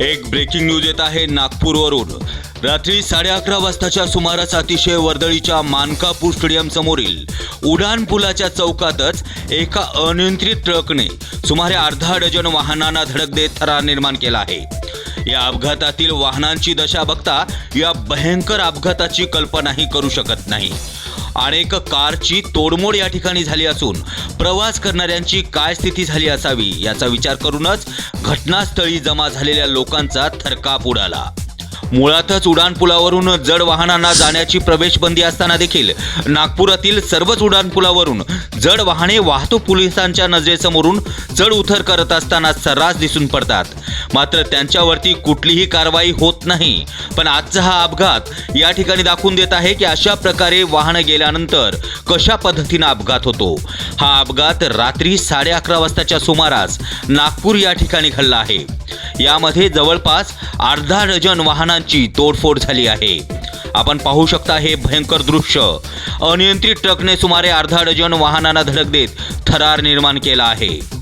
एक breaking news येत आहे नागपूरवरून. रात्री साडे अकरा वाजताच्या सुमारास अतिशय वर्दळीच्या मानकापूर स्टेडियम समोरील उडान पुलाच्या चौकातच एका अनियंत्रित ट्रकने सुमारे अर्धा डझन वाहनांना धडक देत थरार निर्माण केला आहे. या अपघातातील वाहनांची दशा बघता या भयंकर अपघाताची कल्पनाही करू शकत नाही. अनेक कारची तोडमोड या ठिकाणी झाली असून प्रवास करणाऱ्यांची काय स्थिती झाली असावी याचा विचार करूनच घटनास्थळी जमा झालेल्या लोकांचा थरकाप उडाला. मुळातच उड्डाणपुलावरून जड वाहनांना जाण्याची प्रवेशबंदी असताना देखील नागपुरातील सर्वच उड्डाणपुलावरून जड वाहने वाहतूक पोलिसांच्या नजरेसमोरून चढ उथर करत असताना सर्रास दिसून पडतात. मात्र त्यांच्यावरती कुठलीही कारवाई होत नाही. पण आजचा हा अपघात या ठिकाणी दाखवून देत आहे की अशा प्रकारे वाहनं गेल्यानंतर कशा पद्धतीनं अपघात होतो. हा अपघात रात्री साडे अकरा वाजताच्या सुमारास नागपूर या ठिकाणी घडला आहे. यामध्ये जवळपास अर्धा डझन वाहनांची तोडफोड झाली आहे. आपण पाहू शकता हे भयंकर दृश्य. अनियंत्रित ट्रकने सुमारे अर्धा डझन वाहनांना धडक देत थरार निर्माण केला आहे.